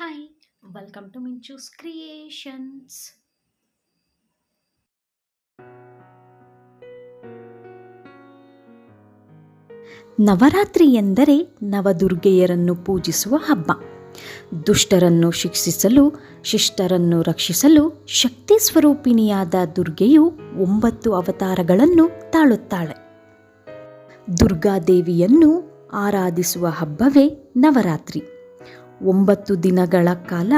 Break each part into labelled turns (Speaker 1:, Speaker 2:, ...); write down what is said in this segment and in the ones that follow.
Speaker 1: Hi, welcome to Minchu's creations Navratri ಎಂದರೆ ನವದುರ್ಗೆಯರನ್ನು ಪೂಜಿಸುವ ಹಬ್ಬ. ದುಷ್ಟರನ್ನು ಶಿಕ್ಷಿಸಲು ಶಿಷ್ಟರನ್ನು ರಕ್ಷಿಸಲು ಶಕ್ತಿ ಸ್ವರೂಪಿಣಿಯಾದ ದುರ್ಗೆಯು ಒಂಬತ್ತು ಅವತಾರಗಳನ್ನು ತಾಳುತ್ತಾಳೆ. ದುರ್ಗಾದೇವಿಯನ್ನು ಆರಾಧಿಸುವ ಹಬ್ಬವೇ ನವರಾತ್ರಿ. ಒಂಬತ್ತು ದಿನಗಳ ಕಾಲ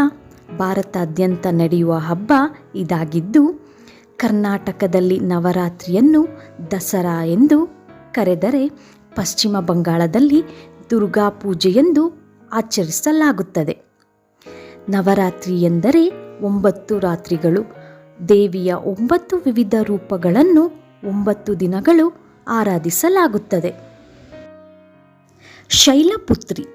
Speaker 1: ಭಾರತಾದ್ಯಂತ ನಡೆಯುವ ಹಬ್ಬ ಇದಾಗಿದ್ದು, ಕರ್ನಾಟಕದಲ್ಲಿ ನವರಾತ್ರಿಯನ್ನು ದಸರಾ ಎಂದು ಕರೆದರೆ ಪಶ್ಚಿಮ ಬಂಗಾಳದಲ್ಲಿ ದುರ್ಗಾ ಪೂಜೆಯೆಂದು ಆಚರಿಸಲಾಗುತ್ತದೆ. ನವರಾತ್ರಿ ಎಂದರೆ ಒಂಬತ್ತು ರಾತ್ರಿಗಳು. ದೇವಿಯ ಒಂಬತ್ತು ವಿವಿಧ ರೂಪಗಳನ್ನು ಒಂಬತ್ತು ದಿನಗಳು ಆರಾಧಿಸಲಾಗುತ್ತದೆ. ಶೈಲಪುತ್ರಿ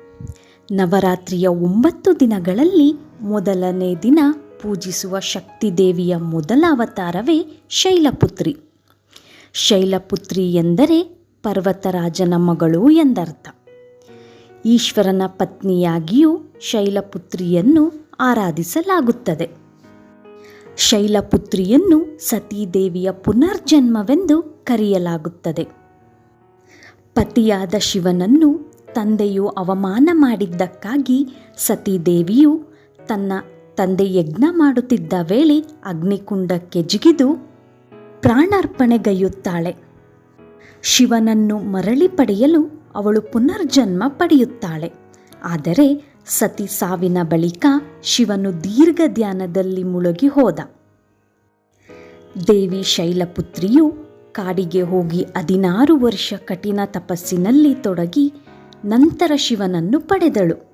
Speaker 1: ನವರಾತ್ರಿಯ ಒಂಬತ್ತು ದಿನಗಳಲ್ಲಿ ಮೊದಲನೇ ದಿನ ಪೂಜಿಸುವ ಶಕ್ತಿ ದೇವಿಯ ಮೊದಲ ಅವತಾರವೇ ಶೈಲಪುತ್ರಿ. ಶೈಲಪುತ್ರಿ ಎಂದರೆ ಪರ್ವತರಾಜನ ಮಗಳು ಎಂದರ್ಥ. ಈಶ್ವರನ ಪತ್ನಿಯಾಗಿಯೂ ಶೈಲಪುತ್ರಿಯನ್ನು ಆರಾಧಿಸಲಾಗುತ್ತದೆ. ಶೈಲಪುತ್ರಿಯನ್ನು ಸತೀದೇವಿಯ ಪುನರ್ಜನ್ಮವೆಂದು ಕರೆಯಲಾಗುತ್ತದೆ. ಪತಿಯಾದ ಶಿವನನ್ನು ತಂದೆಯು ಅವಮಾನ ಮಾಡಿದ್ದಕ್ಕಾಗಿ ಸತೀದೇವಿಯು ತನ್ನ ತಂದೆ ಯಜ್ಞ ಮಾಡುತ್ತಿದ್ದ ವೇಳೆ ಅಗ್ನಿಕುಂಡಕ್ಕೆ ಜಿಗಿದು ಪ್ರಾಣಾರ್ಪಣೆಗೈಯುತ್ತಾಳೆ. ಶಿವನನ್ನು ಮರಳಿ ಪಡೆಯಲು ಅವಳು ಪುನರ್ಜನ್ಮ ಪಡೆಯುತ್ತಾಳೆ. ಆದರೆ ಸತಿ ಸಾವಿನ ಬಳಿಕ ಶಿವನು ದೀರ್ಘ ಧ್ಯಾನದಲ್ಲಿ ಮುಳುಗಿ ಹೋದ. ದೇವಿ ಶೈಲಪುತ್ರಿಯು ಕಾಡಿಗೆ ಹೋಗಿ ಹದಿನಾರು ವರ್ಷ ಕಠಿಣ ತಪಸ್ಸಿನಲ್ಲಿ ತೊಡಗಿ ನಂತರ ಶಿವನನ್ನು ಪಡೆದಳು.